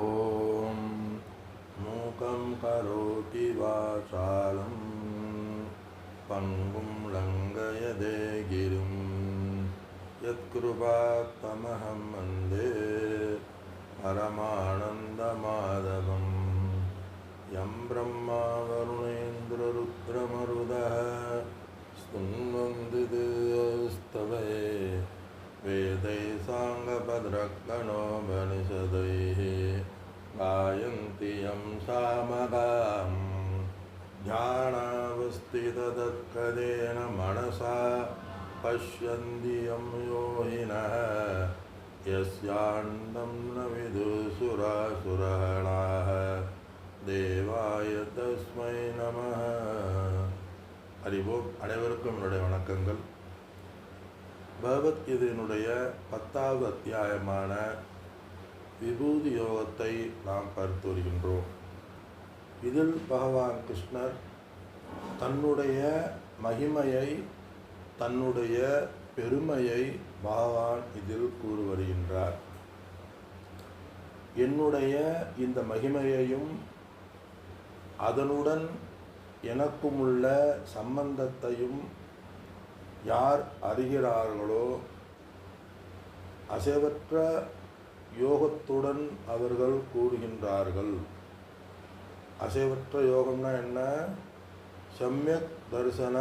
ॐ मूकं करोति वाचालं पङ्गुं लङ्घयदे गिरिं यत्कृपात्तमहं वन्दे परमानन्दमाधवं यं ब्रह्मा वरुणेन्द्ररुद्रमरुदः स्तुन्वन्ति स्तवे वेदैः साङ्गभद्रगणो बनिषदैः गायन्ति यं सामगां ध्यानावस्थिततत्कदेन मनसा पश्यन्ति यं योगिनः यस्याण्डं न विदुसुरासुरहणाः தேவாய தஸ்மை நம அறிவோம் அனைவருக்கும் என்னுடைய வணக்கங்கள் பகவத்கீதையினுடைய பத்தாவது அத்தியாயமான விபூதி யோகத்தை நாம் பார்த்து வருகின்றோம். இதில் பகவான் கிருஷ்ணர் தன்னுடைய மகிமையை தன்னுடைய பெருமையை பகவான் இதில் கூறி வருகின்றார். என்னுடைய இந்த மகிமையையும் அதனுடன் எனக்கும் உள்ள சம்பந்தத்தையும் யார் அறிகிறார்களோ அசைவற்ற யோகத்துடன் அவர்கள் கூறுகின்றார்கள் அசைவற்ற யோகம்னா என்ன? சம்யக் தரிசன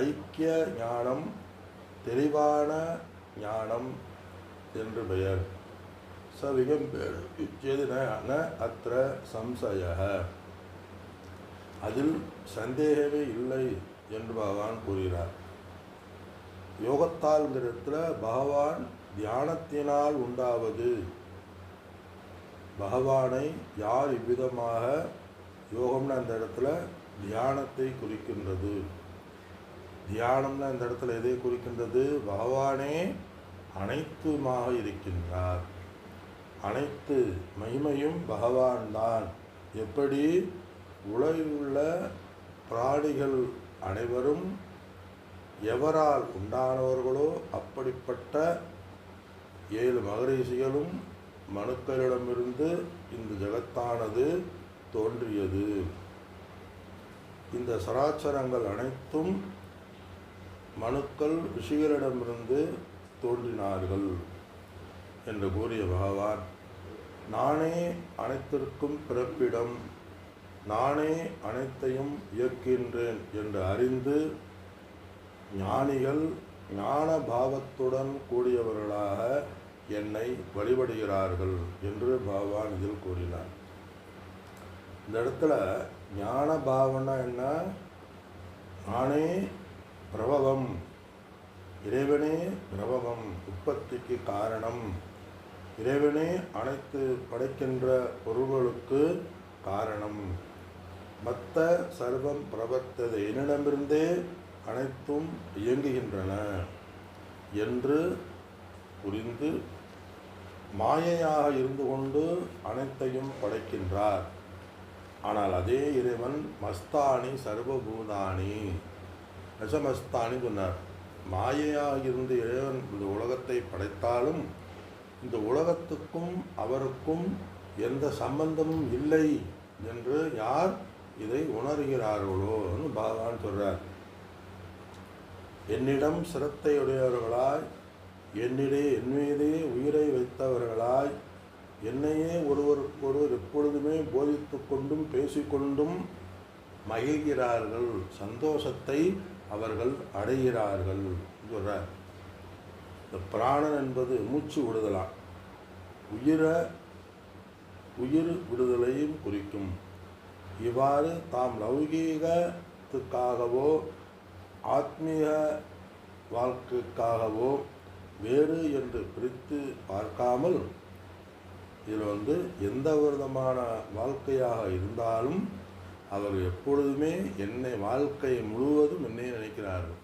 ஐக்கிய ஞானம் தெளிவான ஞானம் என்று பெயர். சவிகம் பேர். இச்சேதின அத்திர சம்சய அதில் சந்தேகமே இல்லை என்று பகவான் கூறுகிறார். யோகத்தால்ங்கிறதுல பகவான் தியானத்தினால் உண்டாவது. பகவானை யார் இவ்விதமாக யோகம்னு அந்த இடத்துல தியானத்தை குறிக்கின்றது. தியானம்னு அந்த இடத்துல எதை குறிக்கின்றது? பகவானே அனைத்துமாக இருக்கின்றார். அனைத்து மகிமையும் பகவான் தான் எப்படி? உலகில் உள்ள பிராணிகள் அனைவரும் எவரால் உண்டானவர்களோ அப்படிப்பட்ட ஏழு மகரிஷிகளும் மனுக்களிடமிருந்து இந்த ஜகத்தானது தோன்றியது. இந்த சராச்சரங்கள் அனைத்தும் மனுக்கள் ரிஷிகளிடமிருந்து தோன்றினார்கள் என்று கூறிய பகவான் நானே அனைத்திற்கும் பிறப்பிடம் நானே அனைத்தையும் இயக்கின்றேன் என்று அறிந்து ஞானிகள் ஞான பாவத்துடன் கூடியவர்களாக என்னை வழிபடுகிறார்கள் என்று பகவான் இதில் கூறினார். இந்த இடத்துல ஞான பாவனா என்ன? நானே பிரபவம் இறைவனே பிரபவம் உற்பத்திக்கு காரணம். இறைவனே அனைத்து படைக்கின்ற பொருள்களுக்கு காரணம். மத்த சர்வம் பிரபத்தது. என்னிடமிருந்தே அனைத்தும் இயங்குகின்றன என்று புரிந்து மாயையாக இருந்து கொண்டு அனைத்தையும் படைக்கின்றார். ஆனால் அதே இறைவன் மஸ்தானி சர்வபூதானி. நசமஸ்தானி சொன்னார் மாயையாக இருந்து இறைவன் இந்த உலகத்தை படைத்தாலும் இந்த உலகத்துக்கும் அவருக்கும் எந்த சம்பந்தமும் இல்லை என்று யார் இதை உணர்கிறார்களோன்னு பகவான் சொல்கிறார் என்னிடம் சிரத்தையுடையவர்களாய் என்னிடே என் மீதே உயிரை வைத்தவர்களாய் என்னையே ஒருவருக்கொருவர் எப்பொழுதுமே போதித்து கொண்டும் பேசிக்கொண்டும் மகிழ்கிறார்கள். சந்தோஷத்தை அவர்கள் அடைகிறார்கள் சொல்கிறார் இந்த பிராணன் என்பது மூச்சு விடுதலாம் உயிரை உயிர் விடுதலையும் குறிக்கும். இவ்வாறு தாம் லௌகீகத்துக்காகவோ ஆத்மீக வாழ்க்கைக்காகவோ வேறு என்று பிரித்து பார்க்காமல் இதில் வந்து எந்த விதமான வாழ்க்கையாக இருந்தாலும் அவர் எப்பொழுதுமே என்னை வாழ்க்கை முழுவதும் என்னை நினைக்கிறார்கள்.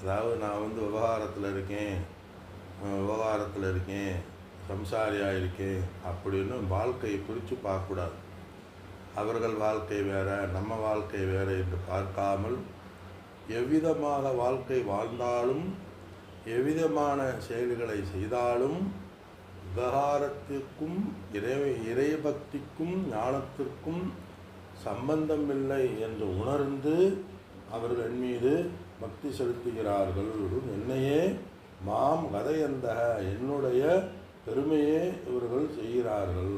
அதாவது நான் வந்து விவகாரத்தில் இருக்கேன் விவகாரத்தில் இருக்கேன் சம்சாரியாக இருக்கேன் அப்படின்னு வாழ்க்கையை பிரித்து பார்க்கக்கூடாது. அவர்கள் வாழ்க்கை வேறு நம்ம வாழ்க்கை வேறு என்று பார்க்காமல் எவ்விதமாக வாழ்க்கை வாழ்ந்தாலும் எவ்விதமான செயல்களை செய்தாலும் விவகாரத்திற்கும் இறை இறைபக்திக்கும் ஞானத்திற்கும் சம்பந்தமில்லை என்று உணர்ந்து அவர்கள் என் மீது பக்தி செலுத்துகிறார்கள். என்னையே மாம் கதையந்த என்னுடைய பெருமையே இவர்கள் செய்கிறார்கள்.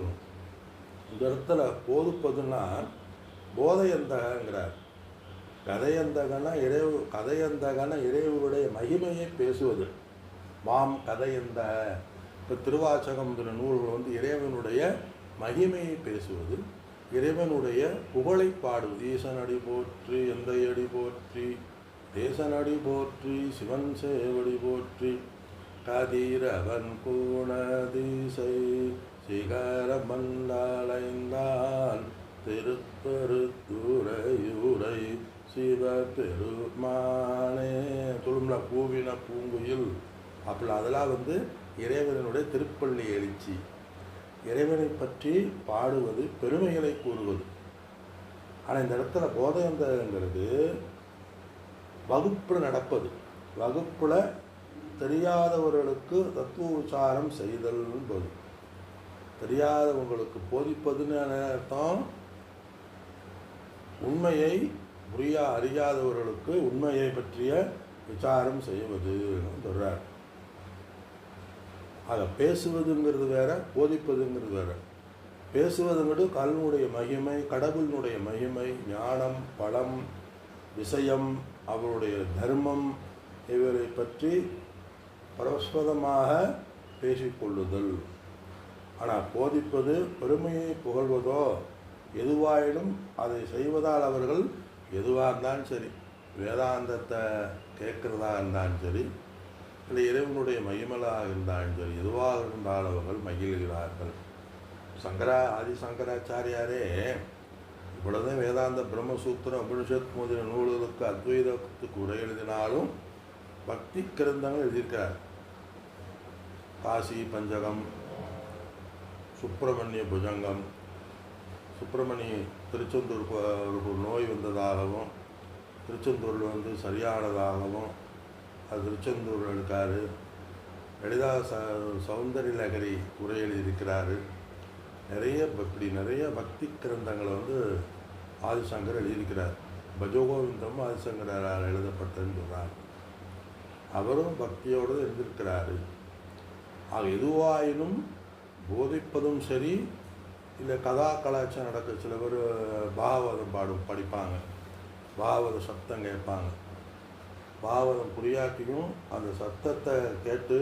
இந்த இடத்துல போதுப்பதுன்னா போதையந்தகங்கிறார். கதையந்தகன இறைவு கதையந்தகன இறைவுடைய மகிமையை பேசுவது. மாம் கதையந்த. இப்போ திருவாச்சகம்ங்கிற நூல்கள் வந்து இறைவனுடைய மகிமையை பேசுவது. இறைவனுடைய புகழை பாடுவது. ஈசனடி போற்றி எந்தையடி போற்றி தேசனடி போற்றி சிவன் சேவடி போற்றி கதிரவன் கூணதிசை சிகர திருப்பருத்துரையுரை திருப்பெருத்துறையுரை சிவபெருமானே துளும்ல பூவின பூங்குயில். அப்படி அதெல்லாம் வந்து இறைவனுடைய திருப்பள்ளி எழுச்சி. இறைவனை பற்றி பாடுவது பெருமைகளை கூறுவது. ஆனால் இந்த இடத்துல போதையந்தங்கிறது வகுப்பில் நடப்பது. வகுப்பில் தெரியாதவர்களுக்கு தத்துவ உச்சாரம் செய்தல் போது தெரியாதவங்களுக்கு போதிப்பதுன்னு அர்த்தம் உண்மையை புரியா அறியாதவர்களுக்கு உண்மையை பற்றிய விசாரம் செய்வது சொல்கிறார் அதை பேசுவதுங்கிறது வேற போதிப்பதுங்கிறது வேற. பேசுவதுங்கிறது கல்வனுடைய மகிமை கடவுளினுடைய மகிமை ஞானம் பலம் விஷயம் அவருடைய தர்மம் இவரை பற்றி பரஸ்பதமாக பேசிக்கொள்ளுதல். ஆனால் போதிப்பது பெருமையை புகழ்வதோ எதுவாயினும் அதை செய்வதால் அவர்கள் எதுவாக இருந்தாலும் சரி வேதாந்தத்தை கேட்குறதா இருந்தாலும் சரி இல்லை இறைவனுடைய மகிமலாக இருந்தாலும் சரி எதுவாக இருந்தாலும் அவர்கள் மகிழ்கிறார்கள். சங்கரா ஆதி சங்கராச்சாரியாரே இவ்வளவு வேதாந்த பிரம்மசூத்திரம் உபனிஷத் முதலிய நூல்களுக்கு அத்வைதத்துக்கு உரை எழுதினாலும் பக்தி கிரந்தங்கள் எழுதியிருக்கார் காசி பஞ்சகம் சுப்பிரமணிய புஜங்கம் சுப்பிரமணிய திருச்செந்தூர் அவருக்கு ஒரு நோய் வந்ததாகவும் திருச்செந்தூரில் வந்து சரியானதாகவும் அது திருச்செந்தூர் எடுக்காரு லலிதா ச சௌந்தரிய நகரி உரை எழுதியிருக்கிறாரு நிறைய இப்படி நிறைய பக்தி கிரந்தங்களை வந்து ஆதிசங்கர் எழுதியிருக்கிறார். பஜகோவிந்தமும் ஆதிசங்கரால் எழுதப்பட்டதுன்னு சொல்கிறார் அவரும் பக்தியோடு இருந்திருக்கிறாரு. ஆக எதுவாயினும் போதிப்பதும் சரி இல்லை கதா கலாச்சாரம் நடக்க சில பேர் பாகவதம் பாடும் படிப்பாங்க. பாகவத சத்தம் கேட்பாங்க. பாகவதம் புரியாட்டியும் அந்த சத்தத்தை கேட்டு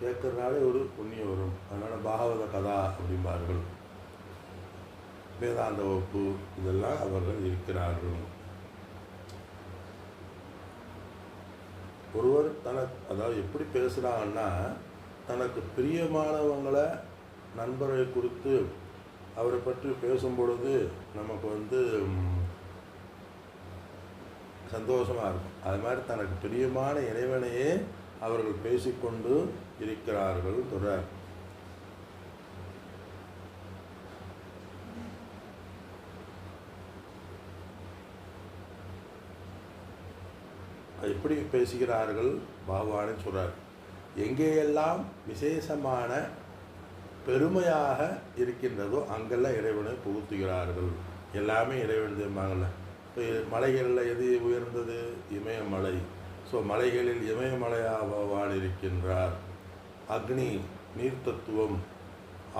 கேட்கறனாலே ஒரு புண்ணியம் வரும். அதனால் பாகவத கதா அப்படிம்பார்கள். வேதாந்த வகுப்பு இதெல்லாம் அவர்கள் இருக்கிறார்கள். ஒருவர் தனக்கு அதாவது எப்படி பேசுகிறாங்கன்னா தனக்கு பிரியமானவங்களை நண்பரை குறித்து அவரை பற்றி பேசும்பொழுது நமக்கு வந்து சந்தோஷமாக இருக்கும். அது மாதிரி தனக்கு பிரியமான இறைவனையே அவர்கள் பேசிக்கொண்டு இருக்கிறார்கள் தொடர். எப்படி பேசுகிறார்கள்? பகவானே சொல்கிறார் எங்கேயெல்லாம் விசேஷமான பெருமையாக இருக்கின்றதோ அங்கெல்லாம் இறைவனை புகுத்துகிறார்கள். எல்லாமே இறைவன் தெரியுமாங்கள்ல இப்போ மலைகளில் எது உயர்ந்தது? இமயமலை. ஸோ மலைகளில் இமயமலையாக பகவான் இருக்கின்றார் அக்னி நீர் தத்துவம்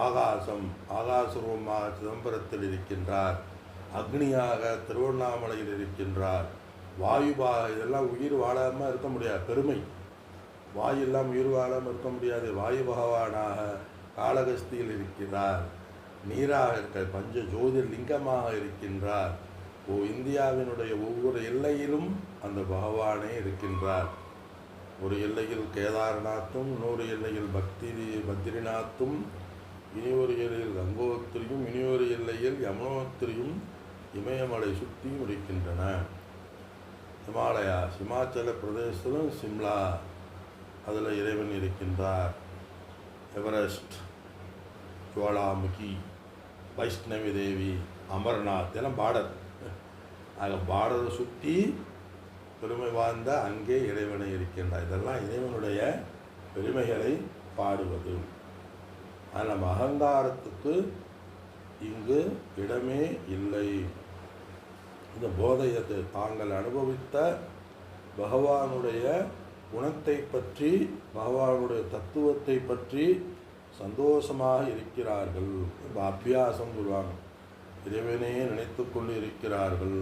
ஆகாசம் ஆகாசரூபமாக சிதம்பரத்தில் இருக்கின்றார். அக்னியாக திருவண்ணாமலையில் இருக்கின்றார். வாயுபாக இதெல்லாம் உயிர் வாழாமல் இருக்க முடியாது. பெருமை. வாயு எல்லாம் உயிர் வாழாமல் இருக்க முடியாது. வாயு பகவானாக காளகஸ்தியில் இருக்கிறார். நீராக இருக்க பஞ்ச ஜோதிர்லிங்கமாக இருக்கின்றார். ஓ இந்தியாவினுடைய ஒவ்வொரு எல்லையிலும் அந்த பகவானே இருக்கின்றார். ஒரு எல்லையில் கேதார்நாத்தும் இன்னொரு எல்லையில் பக்தி பத்ரிநாத்தும் இனி ஒரு எல்லையில் கங்கோத்திரியும் இனி ஒரு எல்லையில் யமுனோத்திரியும் இமயமலை சுற்றியும் இருக்கின்றன. ஹிமாலயா ஹிமாச்சல பிரதேசத்திலும் சிம்லா அதில் இறைவன் இருக்கின்றார். எவரெஸ்ட் ஜுவாலாமுகி வைஷ்ணவி தேவி அமர்நாத் எல்லாம் பார்டர் ஆக பார்டரை சுற்றி பெருமை வாய்ந்த அங்கே இறைவனை இருக்கின்றார். இதெல்லாம் இறைவனுடைய பெருமைகளை பாடுவது. அது நம்ம அகங்காரத்துக்கு இங்கு இடமே இல்லை. இந்த போதையத்தை தாங்கள் அனுபவித்த பகவானுடைய குணத்தை பற்றி பகவானுடைய தத்துவத்தை பற்றி சந்தோஷமாக இருக்கிறார்கள் அபியாசம் சொல்லுவாங்க. இறைவனையே நினைத்து கொண்டு இருக்கிறார்கள்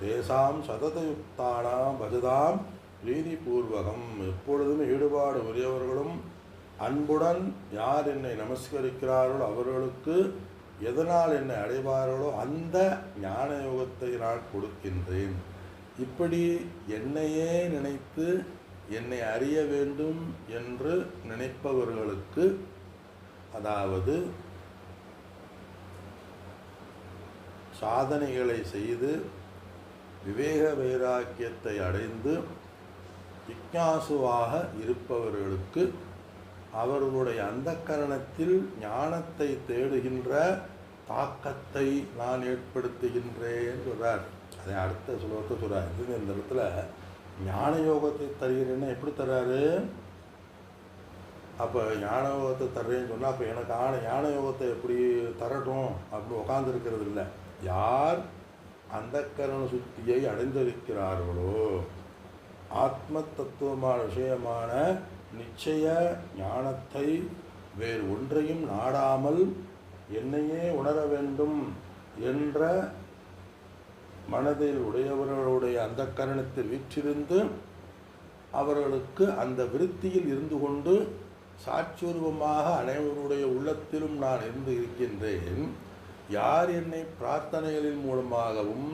தேசாம் சததயுக்தானாம் பஜதாம் பிரீதி பூர்வகம் எப்பொழுதும் ஈடுபாடு உரியவர்களும் அன்புடன் யார் என்னை நமஸ்கரிக்கிறார்களோ அவர்களுக்கு எதனால் என்னை அடைவார்களோ அந்த ஞான யோகத்தை நான் கொடுக்கின்றேன். இப்படி என்னையே நினைத்து என்னை அறிய வேண்டும் என்று நினைப்பவர்களுக்கு அதாவது சாதனைகளை செய்து விவேக வைராக்கியத்தை அடைந்து ஜிக்ஞாசுவாக இருப்பவர்களுக்கு அவர்களுடைய அந்தக்கரணத்தில் ஞானத்தை தேடுகின்ற தாக்கத்தை நான் ஏற்படுத்துகின்றேன் சொல்கிறார் அதை அடுத்த சுலோகத்தை சொல்கிறார் இந்த இடத்துல ஞான யோகத்தை தருகிறேன்னா எப்படி தர்றாரு? அப்போ ஞான யோகத்தை தர்றேன்னு சொன்னால் அப்போ எனக்கு ஆன ஞான யோகத்தை எப்படி தரட்டும்? அப்படின்னு உட்காந்துருக்கிறது இல்லை. யார் அந்தக்கரண சுத்தியை அடைந்திருக்கிறார்களோ ஆத்ம தத்துவமான விஷயமான நிச்சய ஞானத்தை வேறு ஒன்றையும் நாடாமல் என்னையே உணர வேண்டும் என்ற மனதில் உடையவர்களுடைய அந்த கரணத்தில் வீற்றிருந்து அவர்களுக்கு அந்த விருத்தியில் இருந்து கொண்டு சாட்சியுருவமாக அனைவருடைய உள்ளத்திலும் நான் இருந்து இருக்கின்றேன். யார் என்னை பிரார்த்தனைகளின் மூலமாகவும்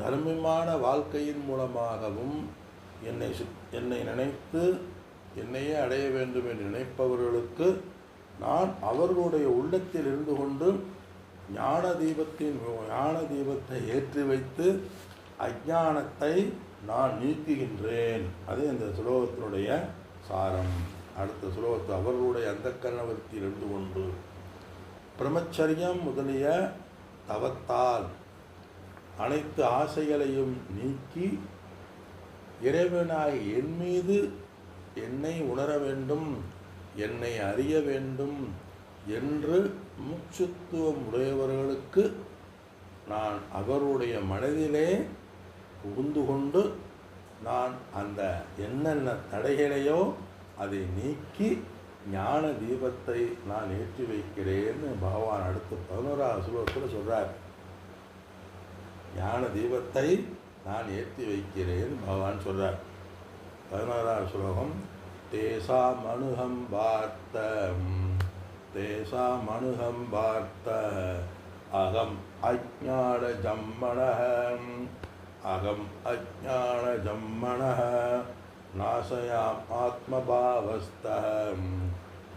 தர்மமான வாழ்க்கையின் மூலமாகவும் என்னை என்னை நினைத்து என்னையே அடைய வேண்டும் என்று நினைப்பவர்களுக்கு நான் அவர்களுடைய உள்ளத்தில் இருந்து கொண்டு ஞான தீபத்தின் ஞான தீபத்தை ஏற்றி வைத்து அஜானத்தை நான் நீக்குகின்றேன். அது இந்த சுலோகத்தினுடைய சாரம். அடுத்த சுலோகத்து அவர்களுடைய அந்த கரணவர்த்தியில் இருந்து கொண்டு பிரம்மச்சரியம் முதலிய தவத்தால் அனைத்து ஆசைகளையும் நீக்கி இறைவனாய் என் மீது என்னை உணர வேண்டும் என்னை அறிய வேண்டும் என்று முச்சுத்துவம் உடையவர்களுக்கு நான் அவருடைய மனதிலே புகுந்து கொண்டு நான் அந்த என்னென்ன தடைகளையோ அதை நீக்கி ஞான தீபத்தை நான் ஏற்றி வைக்கிறேன்னு பகவான் அடுத்து பதினோராவது ஸ்லோகத்தில் சொல்கிறார் ஞான தீபத்தை நான் ஏற்றி வைக்கிறேன் பகவான் சொல்கிறார் பதினோராவது ஸ்லோகம் தேசாம் அணுகம் பார்த்த தேசாம் அணுகம் பார்த்த அகம் அஜான ஜம்மணம் அகம் அஜான ஜம்மண நாசயாம் ஆத்மபாவஸ்தம்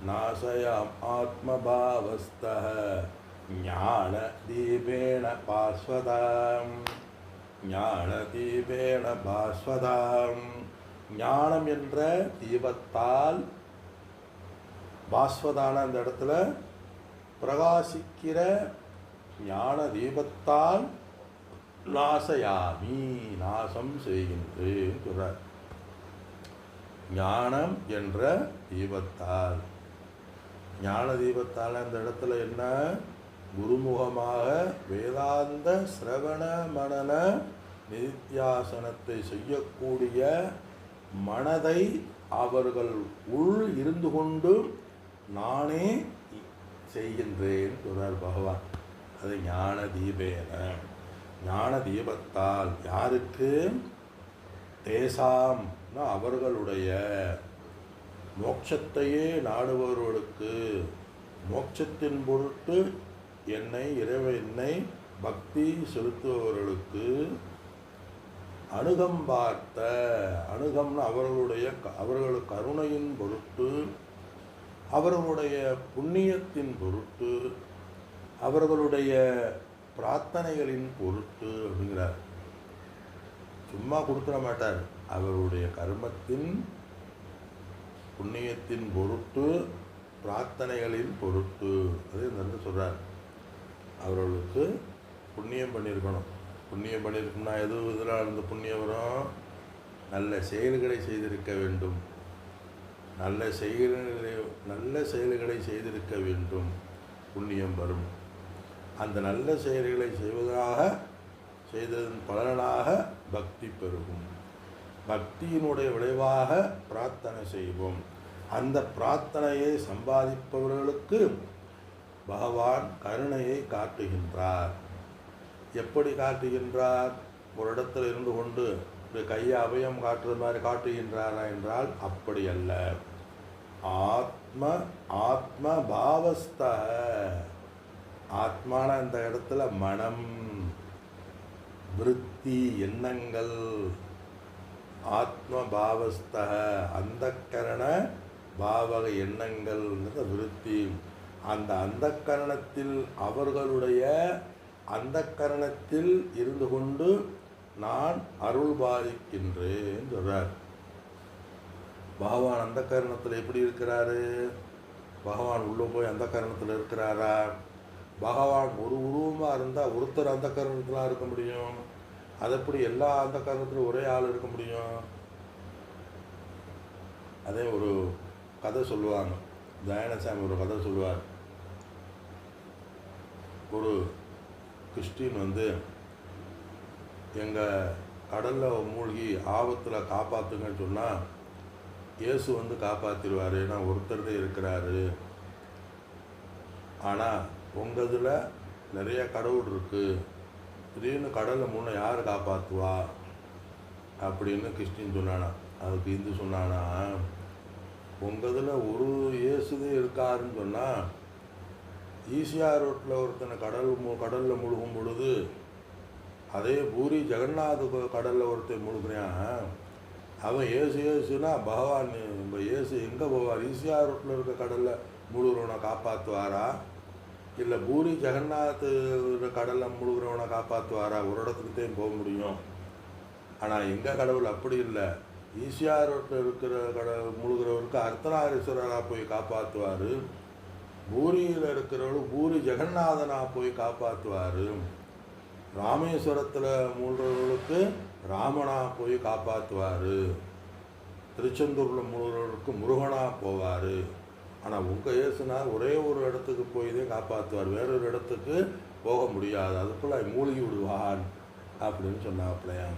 நாசயாம் ஆத்மபாவஸ்தः ஞானதீபேன பாஸ்வதாம் ஞானதீபேன பாஸ்வதாம் ஞானம் என்ற தீபத்தால் பாஸ்வதான அந்த இடத்துல பிரகாசிக்கிற ஞான தீபத்தால் நாசயாமி நாசம் செய்கின்றேன் சொல்கிறார் ஞானம் என்ற தீபத்தால். ஞான தீபத்தால் அந்த இடத்துல என்ன? குருமுகமாக வேதாந்த சிரவண மனன நித்யாசனத்தை செய்யக்கூடிய மனதை அவர்கள் உள் இருந்து கொண்டு நானே செய்கின்றேன் சொல்றார் பகவான். அது ஞான தீபேன. ஞான தீபத்தால் யாருக்கு? தேசாம் அவர்களுடைய மோட்சத்தையே நாடுபவர்களுக்கு மோட்சத்தின் பொருட்டு என்னை இறைவனை என்னை பக்தி செலுத்துபவர்களுக்கு அணுகம் பார்த்த அணுகம்னு அவர்களுடைய க- அவர்கள் கருணையின் பொருட்டு அவர்களுடைய புண்ணியத்தின் பொருட்டு அவர்களுடைய பிரார்த்தனைகளின் பொருட்டு அப்படிங்கிறார். சும்மா கொடுத்துட மாட்டார். அவருடைய கர்மத்தின் புண்ணியத்தின் பொருட்டு பிரார்த்தனைகளின் பொருட்டு. அது இந்த இடத்துல அவர்களுக்கு புண்ணியம் பண்ணியிருக்கணும். புண்ணியம் பண்ணியிருக்கணும்னா எது இதில் இருந்து புண்ணியம் வரும்? நல்ல செயல்களை செய்திருக்க வேண்டும். நல்ல செயல்களை நல்ல செயல்களை செய்திருக்க வேண்டும். புண்ணியம் வரும். அந்த நல்ல செயல்களை செய்வதாக செய்ததன் பலனாக பக்தி பெருகும். பக்தியினுடைய விளைவாக பிரார்த்தனை செய்வோம். அந்த பிரார்த்தனையை சம்பாதிப்பவர்களுக்கு பகவான் கருணையை காட்டுகின்றார். எப்படி காட்டுகின்றார்? ஒரு இடத்துல இருந்து கொண்டு இப்படி கையை அபயம் காட்டுறது மாதிரி காட்டுகின்றாரா என்றால் அப்படி அல்ல. ஆத்ம ஆத்ம பாவஸ்த ஆத்மான இந்த இடத்துல மனம் விருத்தி எண்ணங்கள் ஆத்மபாவஸ்த அந்தக்கரண அந்த கரண பாவக எண்ணங்கள்ங்கிறத விருத்தி. அந்த அந்த கரணத்தில் அவர்களுடைய அந்த கரணத்தில் இருந்து கொண்டு நான் அருள் பாதிக்கின்றேன் சொல்கிறார் பகவான் அந்த கரணத்தில் எப்படி இருக்கிறாரு? பகவான் உள்ளே போய் அந்த கரணத்தில் இருக்கிறாரா? பகவான் ஒரு உருவமாக இருந்தால் ஒருத்தர் அந்த கரணத்தில் இருக்க முடியும். அது எப்படி எல்லா அந்த கரணத்திலும் ஒரே ஆள் இருக்க முடியும்? அதே ஒரு கதை சொல்லுவாங்க. தயானசாமி ஒரு கதை சொல்லுவார். ஒரு கிறிஸ்டின் வந்து எங்கள் கடலில் மூழ்கி ஆபத்தில் காப்பாற்றுங்கன்னு சொன்னால் இயேசு வந்து காப்பாற்றிடுவார் ஏன்னா ஒருத்தர் தான் இருக்கிறாரு. ஆனால் உங்கள் இதில் நிறைய கடவுள் இருக்குது திடீர்னு கடலில் முன்ன யார் காப்பாற்றுவா அப்படின்னு கிறிஸ்டின் சொன்னானா. அதுக்கு இந்து சொன்னானா உங்கள் இதில் ஒரு இயேசுதே இருக்காருன்னு சொன்னால் ஈசிஆர் ரோட்டில் ஒருத்தனை கடல் மு கடலில் முழுகும் பொழுது அதே பூரி ஜெகநாத் கடலில் ஒருத்தன் முழுகிறான் அவன் ஏசு ஏசுனா பகவான் இப்போ ஏசு எங்கே போவார்? ஈசிஆர் ரோட்டில் இருக்க கடலில் முழுகிறவனை காப்பாற்றுவாரா இல்லை பூரி ஜெகநாத் கடலில் முழுகிறவனை காப்பாற்றுவாரா ஒரு இடத்துக்கு தான் போக முடியும். ஆனால் எங்கள் கடவுள் அப்படி இல்லை. ஈசிஆர் இருக்கிற கட முழுகிறவருக்கு அர்த்தநாரீஸ்வரராக போய் காப்பாற்றுவார் பூரியில் இருக்கிறவரு பூரி ஜெகநாதனாக போய் காப்பாற்றுவார் ராமேஸ்வரத்தில் மூழ்கிறவர்களுக்கு ராமனாக போய் காப்பாற்றுவார் திருச்செந்தூரில் முழுகிறவருக்கு முருகனாக போவார். ஆனால் உங்கள் இயேசுனார் ஒரே ஒரு இடத்துக்கு போய் தான் காப்பாற்றுவார் வேறொரு இடத்துக்கு போக முடியாது. அதுக்குள்ள மூழ்கி விடுவான் அப்படின்னு சொன்னாப்பிள்ளையா?